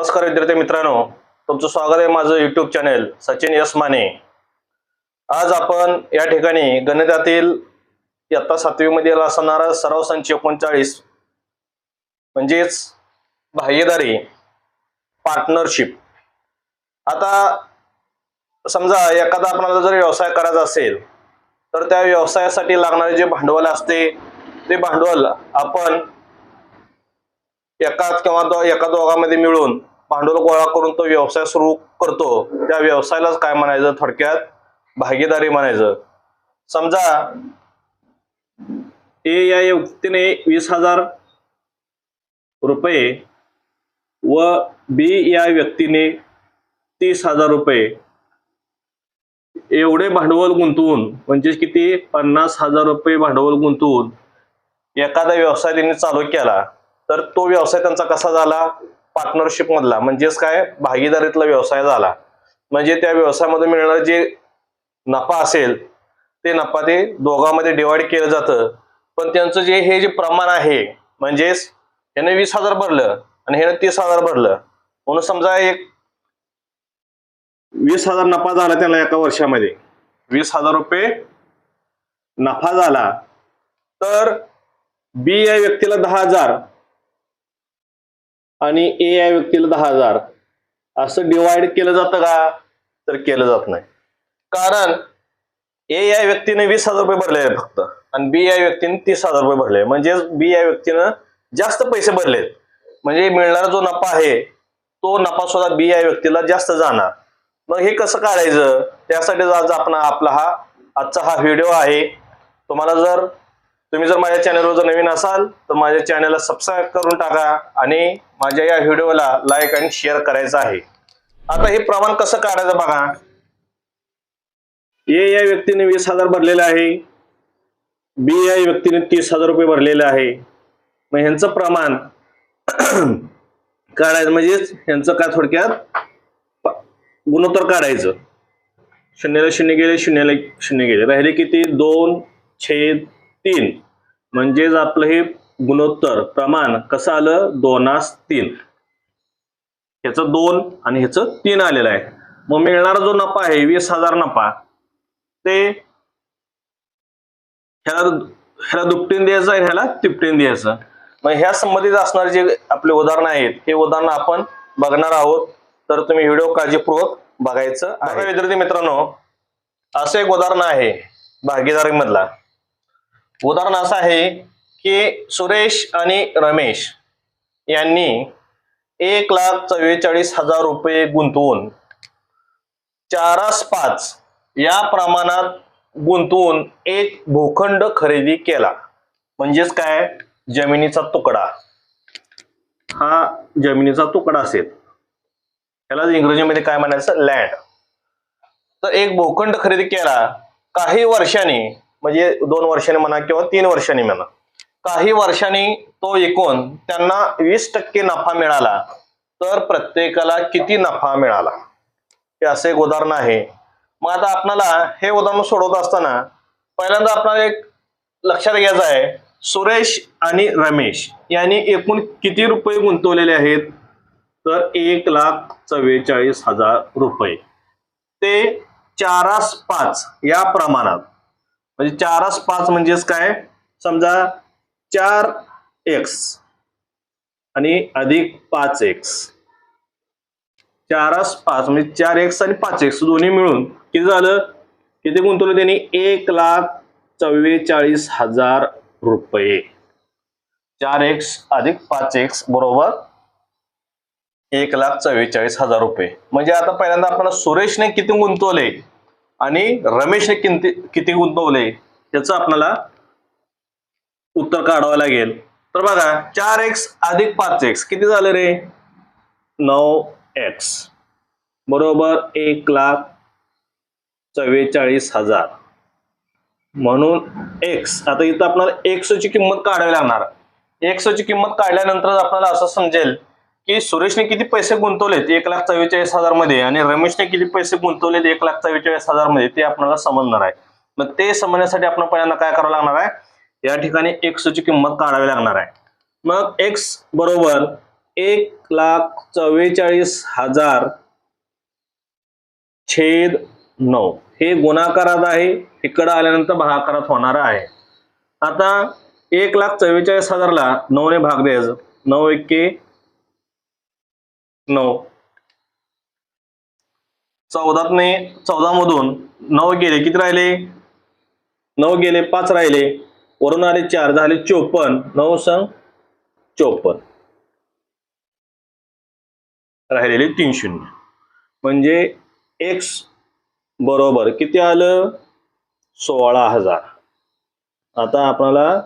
नमस्कार विद्यार्थी मित्रांनो तुमचं स्वागत आहे माझं YouTube channel Sachin S Mane. आज आपण या ठिकाणी गणितातील इयत्ता सातवीमध्ये असणारा सराव संच एकोणचाळीस म्हणजेच भागीदारी पार्टनरशिप आता समजा एखादा आपणाला जर व्यवसाय करायचा असेल तर त्या व्यवसायासाठी लागणारे जे भांडवल असते ते भांडवल आपण एका किंवा दो एका दोघांमध्ये मिळून भांडवल गोळा करून तो व्यवसाय सुरू करतो त्या व्यवसायालाच काय म्हणायचं? थोडक्यात भागीदारी म्हणायचं. समजा ए या व्यक्तीने वीस हजार रुपये व बी या व्यक्तीने तीस हजार रुपये. एवढे भांडवल गुंतवून म्हणजे किती? पन्नास हजार रुपये भांडवल गुंतवून एखादा व्यवसाय त्यांनी चालू केला तर तो व्यवसाय त्यांचा कसा झाला? पार्टनरशिप मधला. म्हणजेच काय? भागीदारीतला व्यवसाय झाला. म्हणजे त्या व्यवसायामध्ये मिळणारं जे नफा असेल ते नफा ते दोघांमध्ये डिवाइड केलं जातं. पण त्यांचं जे हे जे प्रमाण आहे म्हणजेच याने वीस हजार भरलं आणि ह्याने तीस हजार भरलं. म्हणून समजा एक वीस हजार नफा झाला त्याला एका वर्षामध्ये. वीस हजार रुपये नफा झाला. तर बी या व्यक्तीला दहा हजार आणि ए या व्यक्तीला दहा हजार. असं डिवाइड केलं जातं का? तर केलं जात नाही. कारण ए या व्यक्तीने वीस हजार रुपये भरले आहेत फक्त. आणि बी या व्यक्तीने तीस हजार रुपये भरले. म्हणजे बी या व्यक्तीनं जास्त पैसे भरलेत. म्हणजे मिळणारा जो नफा आहे तो नफा सुद्धा बी या व्यक्तीला जास्त जाणार. मग हे कसं काढायचं? त्यासाठी आज आपण आपला हा आजचा हा व्हिडिओ आहे. तुम्हाला जर तुम्ही जर माझ्या चॅनलवर जर नवीन असाल तर माझ्या चॅनलला सबस्क्राईब करून टाका आणि माझ्या या व्हिडिओला लाईक आणि शेअर करायचं आहे. आता हे प्रमाण कसं काढायचं बघा. ए या व्यक्तीने वीस हजार भरलेला आहे. बी या व्यक्तीने तीस हजार रुपये भरलेले आहे. मग ह्यांचं प्रमाण काढायचं म्हणजेच ह्यांचं काय थोडक्यात गुणोत्तर काढायचं. शून्याला शून्य गेले शून्याला शून्य गेले. राहिले किती? दोन छेद तीन. म्हणजेच आपलं हे गुणोत्तर प्रमाण कसं आलं? दोनास तीन. ह्याचं दोन आणि ह्याचं तीन आलेलं आहे. मग मिळणारा जो नफा आहे वीस हजार नफा. ते ह्याला ह्याला दुपटीन द्यायचं आणि ह्याला तिपटीन द्यायचं. मग ह्या संबंधित असणारे जे आपले उदाहरणं आहेत हे उदाहरण आपण बघणार आहोत. तर तुम्ही व्हिडिओ काळजीपूर्वक बघायचं आहे. विद्यार्थी मित्रांनो असं एक उदाहरण आहे भागीदारी मधला उदाहरण असं आहे की सुरेश आणि रमेश यांनी एक लाख चव्वेचाळीस हजार रुपये गुंतवून चारास पाच या प्रमाणात गुंतवून एक भूखंड खरेदी केला. म्हणजेच काय? जमिनीचा तुकडा. हा जमिनीचा तुकडा असेल. त्याला इंग्रजीमध्ये काय म्हणायचं? लँड तर एक भूखंड खरेदी केला. काही वर्षांनी म्हणजे दोन वर्षांनी म्हणा किंवा तीन वर्षांनी म्हणा काही वर्षांनी तो एकूण त्यांना वीस टक्के नफा मिळाला तर प्रत्येकाला किती नफा मिळाला? हे असं एक उदाहरण आहे. मग आता आपणाला हे उदाहरण सोडवत असताना पहिल्यांदा आपल्याला एक लक्षात घ्यायचं आहे. सुरेश आणि रमेश यांनी एकूण किती रुपये गुंतवलेले आहेत? तर एक लाख चव्वेचाळीस हजार रुपये. ते चारास पाच या प्रमाणात. म्हणजे चारास पाच म्हणजेच काय? समजा चार एक्स आणि अधिक पाच एक्स चारास पाच म्हणजे चार एक्स आणि पाच एक्स दोन्ही मिळून किती झालं? किती गुंतवलं त्यांनी? एक लाख चव्वेचाळीस हजार रुपये. चार एक्स अधिक पाच एक्स बरोबर एक लाख चव्वेचाळीस हजार रुपये. म्हणजे आता पहिल्यांदा आपल्याला सुरेशने किती गुंतवले आणि रमेशने किती किती गुंतवले? याचं आपल्याला उत्तर काढावं लागेल. तर बघा चार एक्स अधिक पाच एक्स किती झाले रे? नऊ एक्स बरोबर एक लाख चव्वेचाळीस हजार. म्हणून एक्स आता इथं आपल्याला एक्स ची किंमत काढावी लागणार. एक्स ची किंमत काढल्यानंतर आपल्याला असं समजेल की सुरेशने किती पैसे गुंतवलेत एक लाख चव्वेचाळीस हजारमध्ये आणि रमेशने किती पैसे गुंतवलेत एक लाख चव्वेचाळीस हजारमध्ये ते आपल्याला समजणार आहे. मग ते समजण्यासाठी आपण पहिल्यांदा काय करावं लागणार आहे? या ठिकाणी एक्स ची किंमत काढावी लागणार आहे. मग एक्स बरोबर एक लाख चव्वेचाळीस हजार छेद नऊ. हे गुणाकारात आहे. इकडं आल्यानंतर भागाकारात होणार आहे. आता एक लाख चव्वेचाळीस हजारला नऊने भाग द्यायचं. नऊ एक्के नऊ. चौदातने चौदा मधून नऊ गेले. किती राहिले? नऊ गेले पाच राहिले. वरून आले चार झाले चोपन्न. नऊ संघ चोपन्न. राहिलेले तीन शून्य. म्हणजे एक्स बरोबर किती आलं? सोळा हजार. आता आपल्याला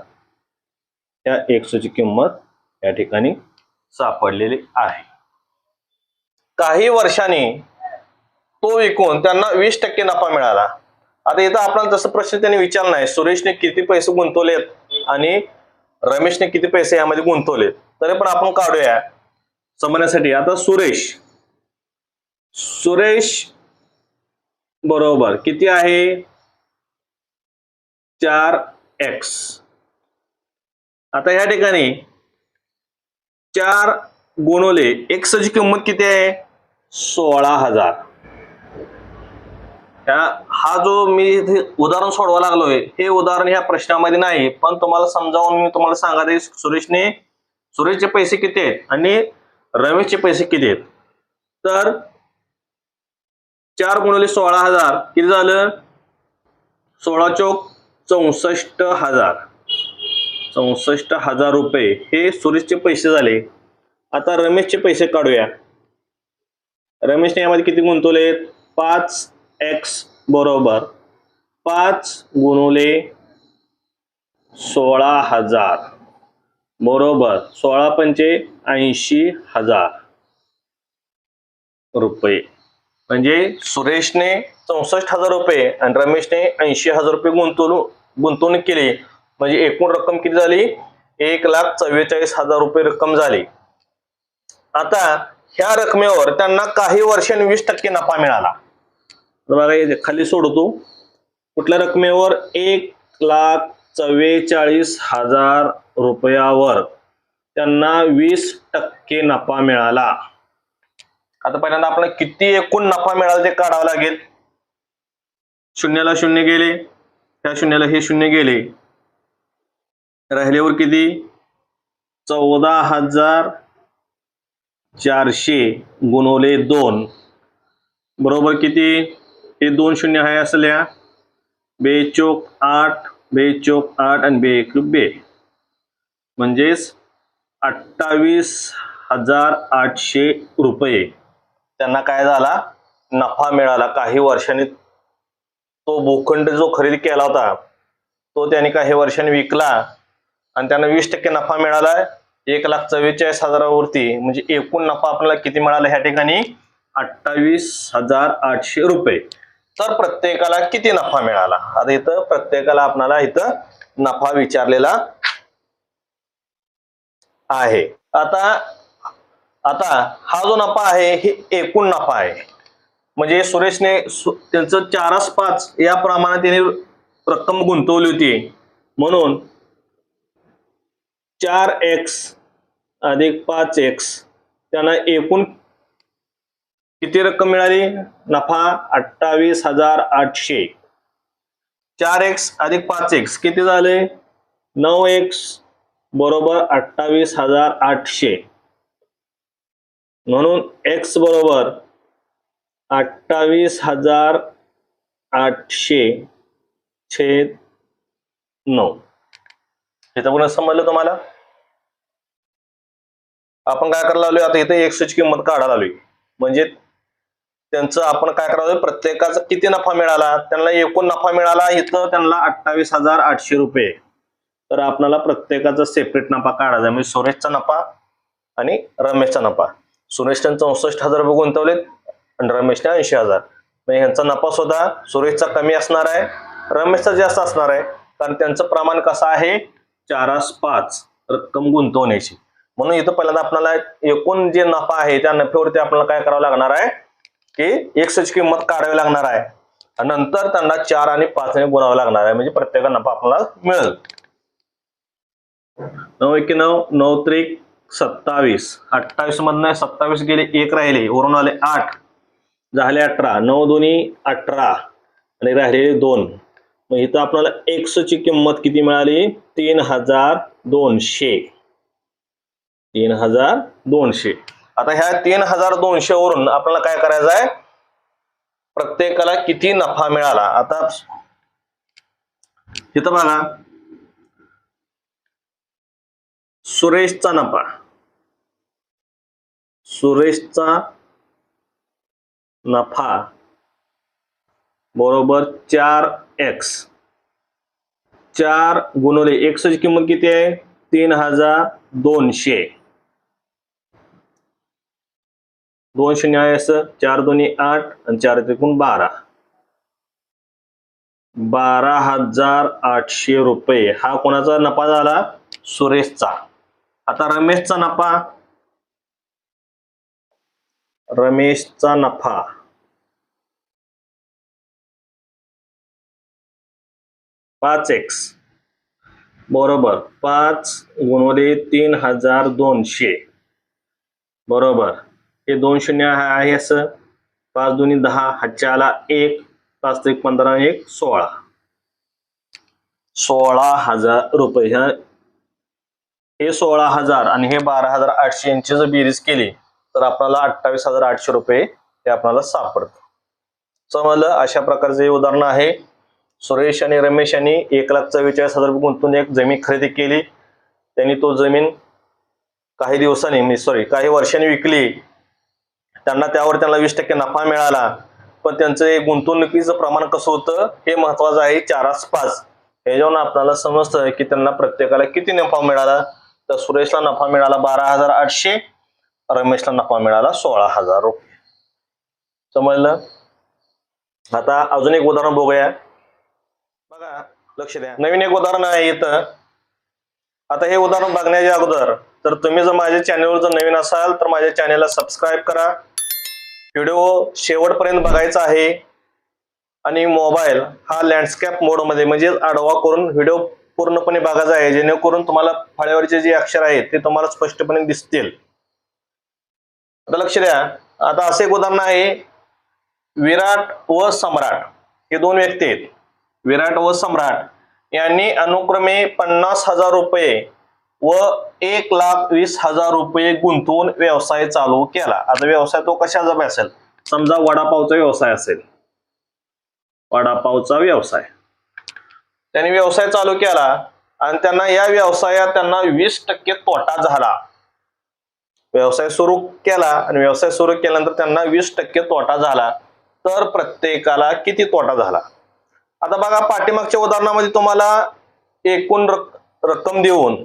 या एक्सची किंमत या ठिकाणी सापडलेली आहे. काही वर्षांनी तो विकून त्यांना वीस टक्के नफा मिळाला. आता इथं आपल्याला तसं प्रश्न त्यांनी विचारला नाही सुरेशने किती पैसे गुंतवलेत आणि रमेशने किती पैसे यामध्ये गुंतवलेत? तरी पण आपण काढूया. समजण्यासाठी. आता सुरेश. सुरेश बरोबर किती आहे? चार एक्स. आता या ठिकाणी चार गुणवले एक्सची किंमत किती आहे? सोळा हजार. हा जो मी इथे उदाहरण सोडवा लागलोय हे उदाहरण ह्या प्रश्नामध्ये नाही पण तुम्हाला समजावून मी तुम्हाला सांगा सुरेशने. सुरेशचे पैसे किती आहेत आणि रमेशचे पैसे किती आहेत? तर चार गुणवले सोळा हजार किती झालं? सोळा चौक चौसष्ट हजार. चौसष्ट हजार रुपये. हे सुरेशचे पैसे झाले. आता रमेशचे पैसे काढूया. रमेशने यामध्ये किती गुंतवलेत? पाच एक्स बरोबर पाच गुणुले सोळा हजार. बरोबर सोळा पंचे ऐंशी हजार रुपये. म्हणजे सुरेशने चौसष्ट हजार रुपये आणि रमेशने ऐंशी हजार रुपये गुंतवणूक गुंतवणूक केली. म्हणजे एकूण रक्कम किती झाली? एक लाख चव्वेचाळीस हजार रुपये रक्कम झाली. आता ह्या रकमेवर त्यांना काही वर्षांनी वीस टक्के नफा मिळाला. तर बघा इथे खाली सोडतो कुठल्या रकमेवर? एक लाख चव्वेचाळीस हजार रुपयावर त्यांना वीस टक्के नफा मिळाला. आता पहिल्यांदा आपल्याला किती एकूण नफा मिळाला ते काढावं लागेल? शून्याला शून्य गेले. त्या शून्याला हे शून्य गेले. राहिल्यावर किती? चौदा हजार चारशे गुणवले दोन. बरोबर किती? हे दोन शून्य आहे असल्या बे चोक आठ बे चोक आठ आणि बे एक बे. म्हणजेच अठ्ठावीस हजार आठशे रुपये. त्यांना काय झाला? नफा मिळाला. काही वर्षांनी तो भूखंड जो खरेदी केला होता तो त्यांनी काही वर्षांनी विकला आणि त्यांना वीस टक्के नफा मिळाला एक लाख चव्वेचाळीस हजारावरती म्हणजे एकूण नफा आपल्याला किती मिळाला ह्या ठिकाणी? अठ्ठावीस हजार आठशे रुपये. तर प्रत्येकाला किती नफा मिळाला? आता इथं प्रत्येकाला आपल्याला इथं नफा विचारलेला आहे. आता आता हा जो नफा आहे हे एकूण नफा आहे. म्हणजे सुरेशने सु- त्यांचं चारच पाच या प्रमाणात त्याने रक्कम गुंतवली होती. म्हणून चार एक्स अधिक पाच एक्स त्यांना एकूण किती रक्कम मिळाली? नफा अठ्ठावीस हजार आठशे. चार एक्स अधिक पाच एक्स किती झाले? नऊ एक्स बरोबर अठ्ठावीस हजार आठशे. म्हणून एक्स बरोबर अठ्ठावीस हजार आठशे छेद नऊ. इथं पुन्हा समजलं तुम्हाला? आपण काय करायला आलोय आता इथे एक्सची किंमत काढायला लागली म्हणजे त्यांचं आपण काय करावं प्रत्येकाचा किती नफा मिळाला त्यांना एकूण नफा मिळाला इथं त्यांना अठ्ठावीस हजार आठशे रुपये. तर आपल्याला प्रत्येकाचा सेपरेट नफा काढायचा म्हणजे सुरेशचा नफा आणि रमेशचा नफा. सुरेशने चौसष्ट हजार रुपये गुंतवलेत आणि रमेशने ऐंशी हजार. म्हणजे ह्यांचा नफा सुद्धा सुरेशचा कमी असणार आहे रमेशचा जास्त असणार आहे कारण त्यांचं प्रमाण कसं आहे? चारास पाच रक्कम गुंतवण्याची. म्हणून इथं पहिल्यांदा आपल्याला एकूण जे नफा आहे त्या नफ्यावरती आपल्याला काय करावं लागणार आहे? की एक्सची किंमत काढावी लागणार आहे. नंतर त्यांना चार आणि पाच ने गुणावं लागणार आहे. म्हणजे प्रत्येकाला नफा आपल्याला मिळेल. नऊ एके नऊ नऊ त्रिक सत्तावीस. अठ्ठावीस मधनं सत्तावीस गेले एक राहिले वरून आले आठ. झाले अठरा. नऊ दोन्ही अठरा. आणि राहिलेले दोन. मग इथं आपल्याला एक्सची किंमत किती मिळाली? तीन हजार दोनशे. तीन हजार दोनशे. आता ह्या तीन हजार दोनशे वरून आपल्याला काय करायचं आहे? प्रत्येकाला किती नफा मिळाला? आता इथं बघा. सुरेशचा नफा. सुरेशचा नफा बरोबर चार एक्स चार गुणवले एक्सची किंमत किती आहे? तीन हजार दोनशे. दोन शून्य आहे चार दोन्ही आठ आणि चार त्रिकोण बारा. बारा हजार आठशे रुपये. हा कोणाचा नफा झाला? सुरेशचा. आता रमेशचा नफा. रमेशचा नफा. पाच एक्स. बरोबर. पाच गुणवले तीन हजार दोनशे. बरोबर. हे दोन शून्य आहे असं. पाच दोन्ही दहा हातच्या आला एक पाच ते एक पंधरा एक सोळा. सोळा हजार रुपये. ह्या हे सोळा हजार आणि हे बारा हजार आठशे यांची जर बेरीज केली तर आपल्याला अठ्ठावीस हजार आठशे रुपये हे आपल्याला सापडतं. समजलं? अशा प्रकारचे उदाहरण आहे. सुरेश आणि रमेश यांनी एक लाख चव्वेचाळीस हजार रुपये एक जमीन खरेदी केली. त्यांनी तो जमीन काही दिवसांनी सॉरी काही वर्षांनी विकली. त्यांना त्यावर त्यांना वीस टक्के नफा मिळाला. पण त्यांचं हे गुंतवणुकीचं प्रमाण कसं होतं हे महत्वाचं आहे चारास पाच जाऊन आपल्याला समजतं की त्यांना प्रत्येकाला किती नफा मिळाला. तर सुरेशला नफा मिळाला बारा हजार आठशे रमेशला नफा मिळाला सोळा हजार रुपये. समजलं? आता अजून एक उदाहरण बघूया. बघा लक्ष द्या. नवीन एक उदाहरण आहे इथं. आता हे उदाहरण बघण्याच्या अगोदर तर तुम्ही जर माझ्या चॅनलवर जर नवीन असाल तर माझ्या चॅनेलला सबस्क्राईब करा. व्हिडिओ शेवटपर्यंत बघायचा आहे. आणि मोबाईल हा लँडस्केप मोडमध्ये म्हणजे आडवा करून व्हिडिओ पूर्णपणे बघायचा आहे. जेणेकरून तुम्हाला फळ्यावरचे जे अक्षर आहेत ते तुम्हाला स्पष्टपणे दिसतील. आता लक्ष द्या. आता असे एक उदाहरण आहे. विराट व सम्राट. हे दोन व्यक्ती आहेत. विराट व सम्राट. यांनी अनुक्रमे पन्नास हजार रुपये व एक लाख वीस हजार रुपये गुंतवून व्यवसाय चालू केला. आता व्यवसाय तो कशाचा असेल? समजा वडापावचा व्यवसाय असेल. वडापावचा व्यवसाय. त्यांनी व्यवसाय चालू केला आणि त्यांना या व्यवसायात त्यांना वीस टक्के तोटा झाला. व्यवसाय सुरू केला आणि व्यवसाय सुरू केल्यानंतर त्यांना वीस टक्के तोटा झाला. तर प्रत्येकाला किती तोटा झाला? आता बघा पाठीमागच्या उदाहरणामध्ये तुम्हाला एकूण रक्कम देऊन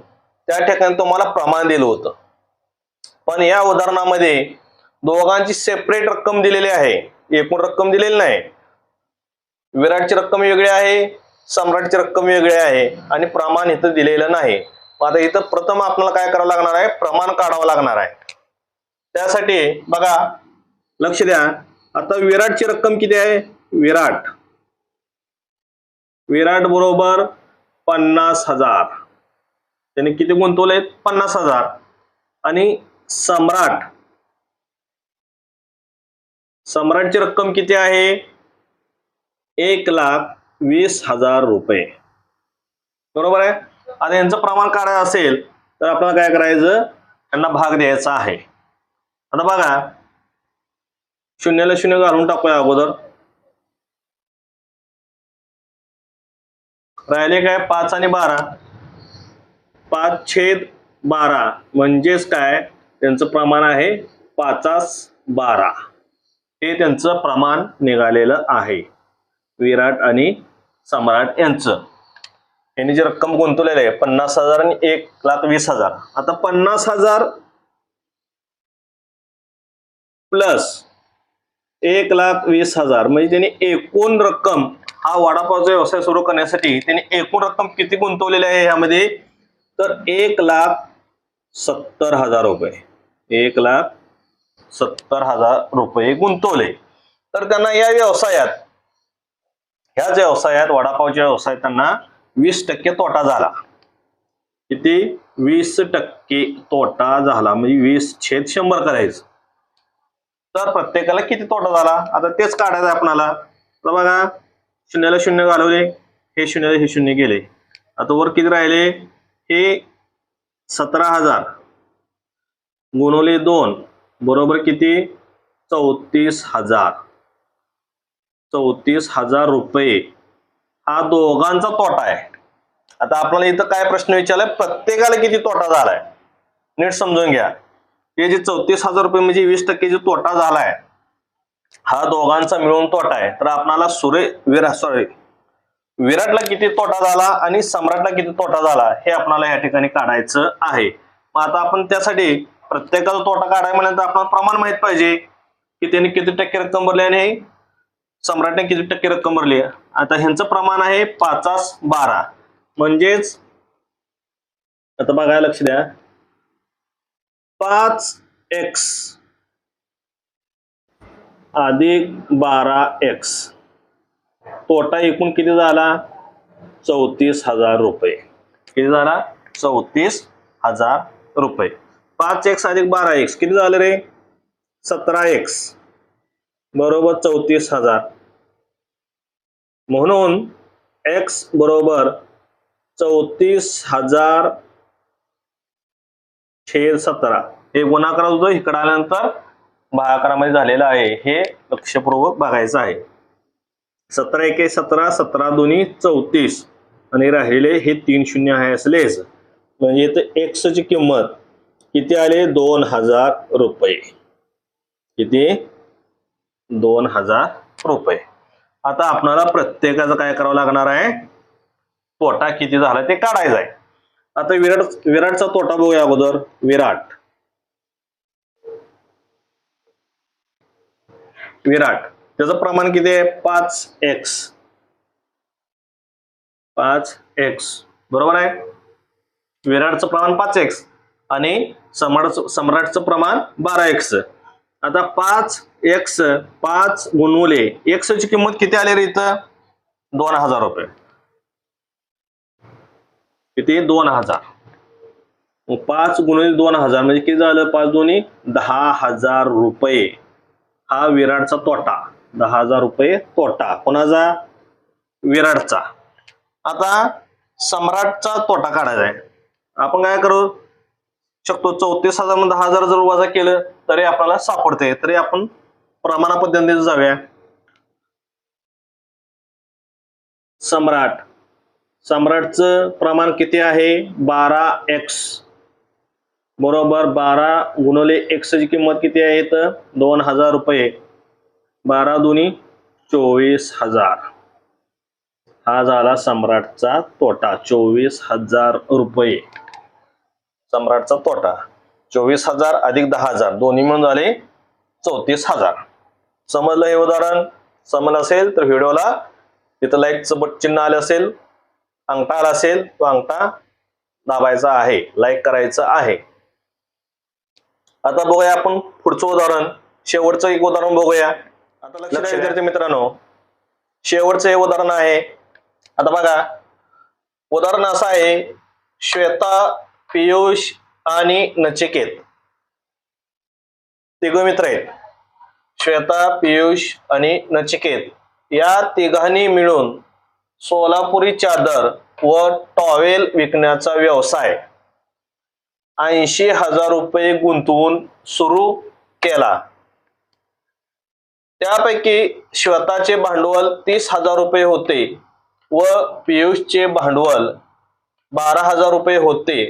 त्या ठिकाणी तुम्हाला प्रमाण दिलं होतं. पण या उदाहरणामध्ये दोघांची सेपरेट रक्कम दिलेली आहे. एकूण रक्कम दिलेली नाही. विराटची रक्कम वेगळी आहे सम्राटची रक्कम वेगळी आहे आणि प्रमाण इथं दिलेलं नाही. आता इथं प्रथम आपल्याला काय करावं लागणार आहे? प्रमाण काढावं लागणार आहे. त्यासाठी बघा लक्ष द्या. आता विराटची रक्कम किती आहे? विराट. विराट बरोबर पन्नास हजार. त्याने किती गुंतवले पन्नास हजार. आणि सम्राट सम्राटची रक्कम किती आहे? एक लाख वीस हजार रुपये. बरोबर आहे? आता यांचं प्रमाण काय असेल तर आपल्याला काय करायचं? त्यांना भाग द्यायचा आहे. आता बघा शून्याला शून्य घालून टाकूया अगोदर. राहिले काय? पाच आणि बारा. पाच छेद बारा म्हणजेच काय? त्यांचं प्रमाण आहे पाचास बारा. हे त्यांचं प्रमाण निघालेलं आहे. विराट आणि सम्राट यांचं. यांनी जी रक्कम गुंतवलेली आहे पन्नास हजार आणि एक लाख वीस हजार. आता पन्नास हजार प्लस एक लाख वीस हजार म्हणजे त्यांनी एकूण रक्कम हा वडापावचा व्यवसाय सुरू करण्यासाठी त्यांनी एकूण रक्कम किती गुंतवलेली आहे यामध्ये तर एक लाख सत्तर हजार रुपये. एक लाख सत्तर हजार रुपये गुंतवले. तर त्यांना या व्यवसायात ह्याच व्यवसायात वडापावच्या व्यवसायात त्यांना वीस टक्के तोटा झाला. किती? वीस टक्के तोटा झाला. म्हणजे वीस छेद शंभर करायचं. तर प्रत्येकाला किती तोटा झाला? आता तेच काढायचं आपणाला. तर बघा शून्याला शून्य घालवले. हे शून्याला हे शून्य गेले. आता वर किती राहिले? हे सतरा हजार गुणवले दोन बरोबर किती? चौतीस हजार. चौतीस हजार रुपये. हा दोघांचा तोटा आहे. आता आपल्याला इथं काय प्रश्न विचारलाय प्रत्येकाला किती तोटा झालाय? नीट समजून घ्या. हे जे चौतीस हजार रुपये म्हणजे वीस टक्के जे तोटा झालाय हा दोघांचा मिळून तोटा आहे. तर आपणाला सुरे विरा सॉरी विराटला किती तोटा झाला आणि सम्राटला किती तोटा झाला हे आपल्याला या ठिकाणी काढायचं आहे. मग आता आपण त्यासाठी प्रत्येकाचा तोटा काढाय म्हणल्यानंतर आपल्याला प्रमाण माहीत पाहिजे की त्यांनी किती टक्के रक्कम भरली आणि सम्राटने किती टक्के रक्कम भरली. आता ह्यांचं प्रमाण आहे पाचास बारा. म्हणजेच आता बघायला लक्ष द्या. पाच एक्स अधिक बारा एक्स तोटा एकूण किती झाला? चौतीस हजार रुपये. किती झाला? चौतीस हजार रुपये. पाच एक्स अधिक बारा एक्स किती झालं रे? सतरा एक्स बरोबर चौतीस हजार. म्हणून एक्स बरोबर चौतीस हजार छेद सतरा. हे गुणाकार होतो. इकडे आल्यानंतर भागाकारामध्ये झालेलं आहे. हे लक्षपूर्वक बघायचं आहे. सतरा एके सतरा सतरा दोन्ही चौतीस. आणि राहिले हे तीन शून्य आहे असलेच म्हणजे इथं एक्स ची किंमत किती आले? दोन हजार रुपये. किती? दोन हजार रुपये. आता आपणाला प्रत्येकाचं काय करावं लागणार आहे? तोटा किती झाला ते काढायचं आहे. आता विराट विराटचा तोटा बघूया अगोदर. विराट. विराट. त्याचं प्रमाण किती आहे? पाच एक्स पाच एक्स बरोबर आहे? विराटचं प्रमाण पाच एक्स आणि सम्राट सम्राटचं प्रमाण बारा एक्स आता पाच एक्स पाच गुणवले. एक्स ची किंमत किती आली रे इथं? दोन हजार रुपये. किती? दोन हजार. पाच गुणवले दोन हजार म्हणजे किती झालं? पाच दोन्ही दहा हजार रुपये. हा विराटचा तोटा. दहा हजार रुपये तोटा कोणाचा? विराटचा. आता सम्राटचा तोटा काढायचा आहे. आपण काय करू शकतो? चौतीस हजार दहा हजार जर वजा केलं तरी आपल्याला सापडते. तरी आपण प्रमाणा पद्धतीने जाऊया. सम्राट. सम्राटचं प्रमाण किती आहे? बारा एक्स बरोबर बारा गुणवले एक्स ची किंमत किती आहे? तर दोन हजार रुपये. बारा दोन्ही चोवीस हजार. हा झाला सम्राटचा तोटा चोवीस हजार रुपये. सम्राटचा तोटा चोवीस हजार अधिक दहा हजार. दोन्ही म्हणून झाले चौतीस हजार. समजलं हे उदाहरण? समजलं असेल तर व्हिडिओला तिथं लाईकचं बट चिन्ह आलं असेल अंगठा आला असेल तो अंगठा दाबायचा आहे लाईक करायचं आहे. आता बघूया आपण पुढचं उदाहरण. शेवटचं एक उदाहरण बघूया. आता लक्ष द्या. विद्यार्थी मित्रांनो शेवटचं हे उदाहरण आहे. आता बघा उदाहरण असं आहे श्वेता पियुष आणि नचिकेत. तिघ मित्र आहेत. श्वेता पियुष आणि नचिकेत. या तिघांनी मिळून सोलापुरी चादर व टॉवेल विकण्याचा व्यवसाय ऐंशी हजार रुपये गुंतवून सुरू केला. त्यापैकी श्वेताचे भांडवल तीस हजार रुपये होते व पियुषचे भांडवल बारा हजार रुपये होते.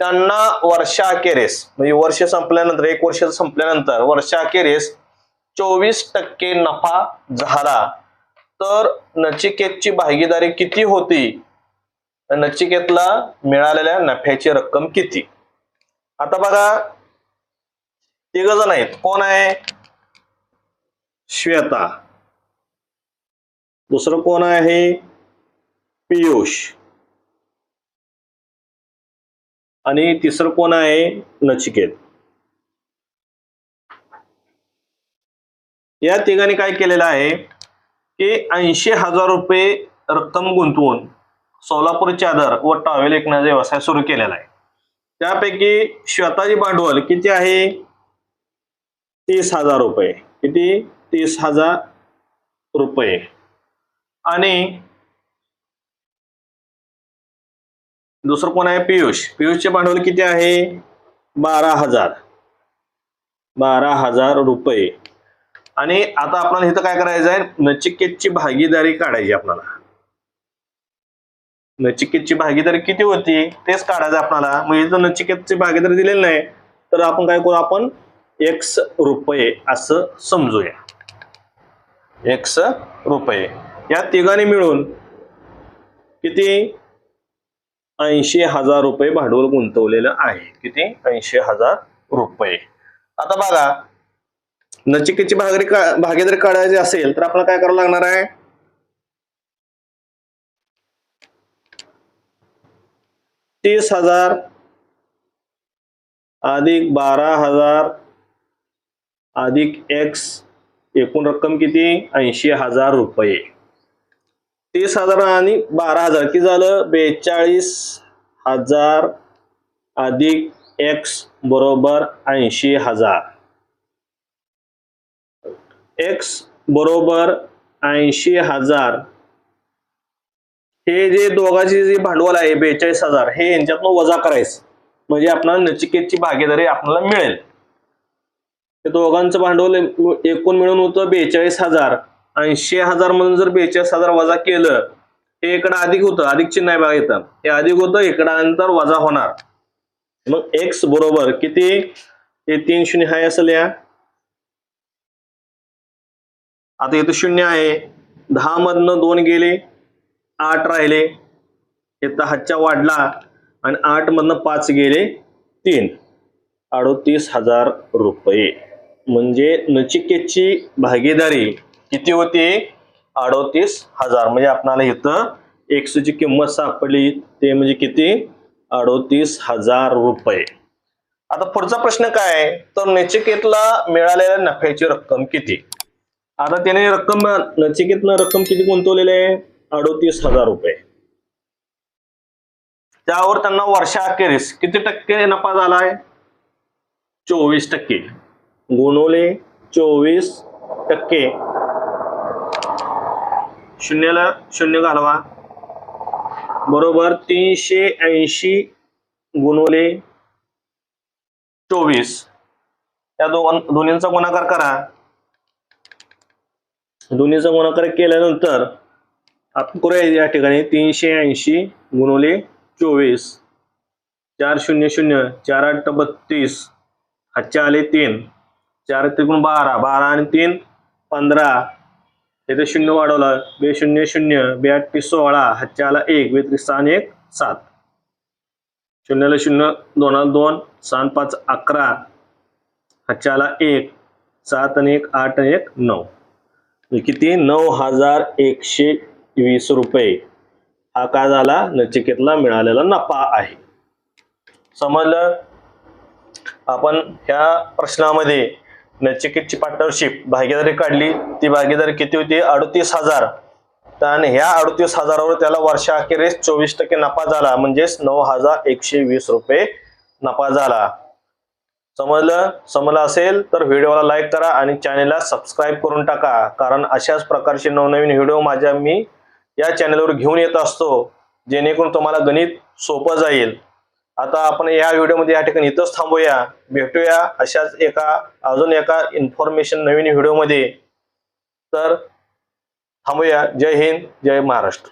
त्यांना वर्षाखेरीस म्हणजे वर्ष संपल्यानंतर एक वर्ष संपल्यानंतर वर्षाखेरीस चोवीस टक्के नफा झाला. तर नचिकेतची भागीदारी किती होती? नचिकेतला मिळालेल्या नफ्याची रक्कम किती? आता बघा तिघ जण आहेत. कोण आहे? श्वेता. दुसरं कोण आहे? पियुष. आणि तिसरं कोण आहे? नचिकेत. या तिघांनी काय केलेलं आहे? की ऐंशी हजार रुपये रक्कम गुंतवून सोलापूर चादर व टॉवेल विकण्याचा व्यवसाय सुरू केलेला आहे. त्यापैकी श्वेताची भांडवल किती आहे? तीस हजार रुपये. किती? तीस हजार रुपये. आणि दुसरं कोण आहे? पियुष. पियुषचे भांडवल किती आहे? बारा हजार. बारा हजार रुपये. आणि आता आपल्याला इथं काय करायचं आहे? नचिकेतची भागीदारी काढायची आपल्याला. नचिकेतची भागीदारी किती होती? तेच काढायचं आपल्याला. म्हणजे जर नचिकेतची भागीदारी दिलेली नाही तर आपण काय करू? आपण एक्स रुपये असं समजूया. एक्स रुपये. या तिघांनी मिळून किती? ऐंशी हजार रुपये भांडवल गुंतवलेलं आहे. किती? ऐंशी हजार रुपये. आता बघा नचिकेची भागरी का भागीदारी काढायची असेल तर आपल्याला काय करावं लागणार आहे? तीस हजार अधिक बारा हजार अधिक एक्स एकूण रक्कम किती? ऐंशी हजार रुपये. तीस हजार आणि बारा हजार. किती झालं? बेचाळीस हजार अधिक एक्स बरोबर ऐंशी हजार. एक्स बरोबर ऐंशी हजार. हे जे दोघांचे जे भांडवल आहे बेचाळीस हजार हे यांच्यातनं वजा करायचं. म्हणजे आपल्याला नचिकेतची भागीदारी आपल्याला मिळेल. दोघांचं भांडवल एकूण मिळून होतं बेचाळीस हजार. ऐंशी हजार म्हणून जर बेचाळीस हजार वजा केलं हे इकडं अधिक होतं अधिक चिन्ह आहे बघा इथं. हे अधिक होतं इकडं नंतर वजा होणार. मग एक्स बरोबर किती? हे तीन शून्य हाय असं या. आता इथं शून्य आहे. दहा मधनं दोन गेले आठ राहिले. इथं हातच्या वाढला आणि आठ मधनं पाच गेले तीन. अडोतीस हजार रुपये. म्हणजे नचिकेतची भागीदारी किती होती? अडोतीस हजार. म्हणजे आपणाला इथं एक्सची किंमत सापडली. ते म्हणजे किती? अडोतीस हजार रुपये. आता पुढचा प्रश्न काय? तर नचिकेतला मिळालेल्या नफ्याची रक्कम किती? आता त्याने रक्कम नचिकेतनं रक्कम किती गुंतवलेली आहे? अडोतीस हजार रुपये. त्यावर त्यांना वर्षाअखेरीस किती टक्के नफा झालाय? चोवीस टक्के. गुणवले चोवीस टक्के. शून्याला शून्य घालवा. बरोबर तीनशे ऐंशी गुणवले चोवीस. या दोन दोन्हींचा गुणाकार करा. दोन्हीचा गुणाकार केल्यानंतर आपण करूया या ठिकाणी तीनशे ऐंशी गुणवले चोवीस. चार शून्य शून्य चार आठ बत्तीस. हातचे आले तीन. चार त्रिकोण बारा बारा आणि तीन पंधरा. येथे शून्य वाढवलं. बे शून्य शून्य. बे सोळा. हच्च्याला एक बे त्रिसा आणि एक सात. शून्याला शून्य दोनाला दोन सहा पाच अकरा. हच्च्याला एक सात आणि एक आठ आणि एक नऊ. किती? नऊ हजार एकशे वीस रुपये. हा काय झाला? नचिकेतला मिळालेला नफा आहे. समजलं? आपण ह्या प्रश्नामध्ये नचिकेतची पार्टनरशिप. भागीदारी काढली. ती भागीदारी किती होती? अडतीस हजार. तर आणि ह्या अडतीस हजारावर त्याला वर्षाअखेरीस चोवीस टक्के नफा झाला. म्हणजेच नऊ हजार एकशे वीस रुपये नफा झाला. समजलं? समजलं असेल तर व्हिडिओला लाईक करा आणि चॅनेलला सबस्क्राईब करून टाका. कारण अशाच प्रकारचे नवनवीन व्हिडिओ माझ्या मी या चॅनेलवर घेऊन येत असतो. जेणेकरून तुम्हाला गणित सोपं जाईल. आता आपण या व्हिडिओमध्ये या ठिकाणी इथंच थांबूया. भेटूया अशाच एका अजून एका इन्फॉर्मेशन नवीन व्हिडिओमध्ये. तर थांबूया. जय हिंद जय महाराष्ट्र.